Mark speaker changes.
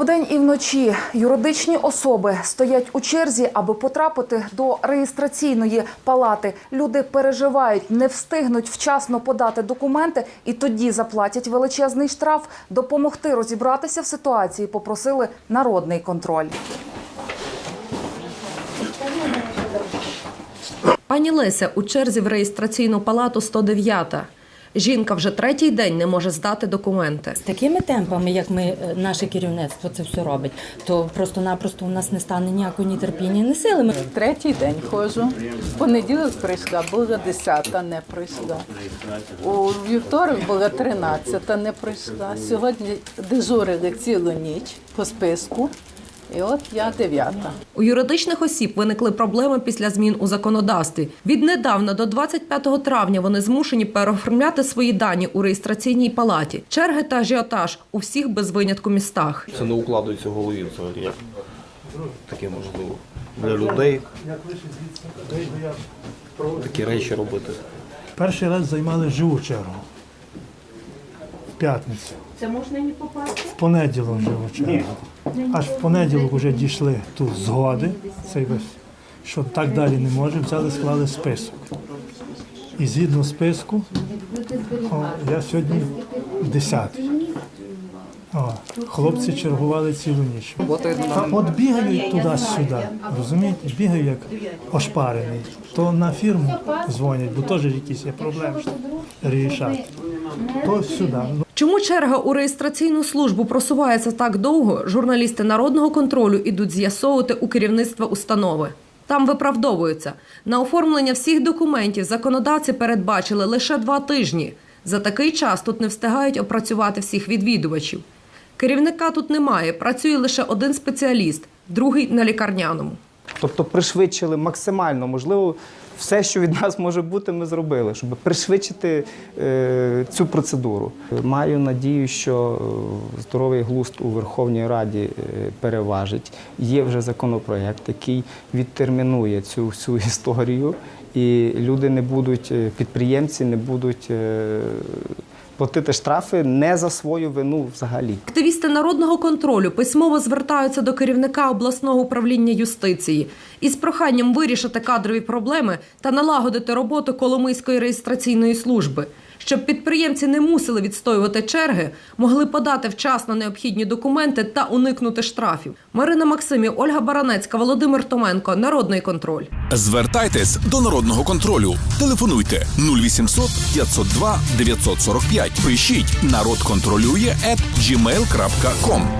Speaker 1: Вдень і вночі юридичні особи стоять у черзі, аби потрапити до реєстраційної палати. Люди переживають, не встигнуть вчасно подати документи і тоді заплатять величезний штраф. Допомогти розібратися в ситуації попросили народний контроль.
Speaker 2: Пані Леся у черзі в реєстраційну палату 109. Жінка вже третій день не може здати документи.
Speaker 3: З такими темпами, як ми, е, наше керівництво це все робить, то просто-напросто у нас не стане ніякого ні терпіння, ні сили. Ми
Speaker 4: Третій день ходжу. В понеділок прийшла, була 10, не прийшла. У вівторок була 13, не прийшла. Сьогодні дежурили цілу ніч по списку. І от я дев'ята.
Speaker 2: У юридичних осіб виникли проблеми після змін у законодавстві. Віднедавна до 25 травня вони змушені переоформляти свої дані у реєстраційній палаті. Черги та ажіотаж у всіх без винятку містах.
Speaker 5: Це не укладається в голові взагалі. Як таке можливо для людей такі речі робити.
Speaker 6: Перший раз займали живу чергу. В п'ятницю.
Speaker 2: Це можна не попасти?
Speaker 6: В понеділок живу чергу. Аж в понеділок вже дійшли тут згоди, цей весь, що так далі не може, взяли, склали список. І згідно списку, о, я сьогодні 10. О, хлопці чергували цілу ніч. А от бігають туди-сюди, розумієте, бігаю як ошпарений. То на фірму дзвонять, бо теж якісь є проблеми рішати. То сюди.
Speaker 2: Чому черга у реєстраційну службу просувається так довго? Журналісти народного контролю ідуть з'ясовувати у керівництва установи. Там виправдовуються. На оформлення всіх документів законодавці передбачили лише два тижні. За такий час тут не встигають опрацювати всіх відвідувачів. Керівника тут немає, працює лише один спеціаліст, другий на лікарняному.
Speaker 7: Тобто пришвидшили максимально, можливо, все, що від нас може бути, ми зробили, щоб пришвидшити е, цю процедуру. Маю надію, що е, здоровий глузд у Верховній Раді е, переважить. Є вже законопроект, який відтермінує цю всю історію, і люди не будуть, підприємці не будуть. Платити штрафи не за свою вину взагалі.
Speaker 2: Активісти народного контролю письмово звертаються до керівника обласного управління юстиції із проханням вирішити кадрові проблеми та налагодити роботу Коломийської реєстраційної служби, щоб підприємці не мусили відстоювати черги, могли подати вчасно необхідні документи та уникнути штрафів. Марина Максимів, Ольга Баранецька, Володимир Томенко. Народний контроль.
Speaker 8: Звертайтесь до народного контролю. Телефонуйте 0800 502 945. Пишіть народ контролює at.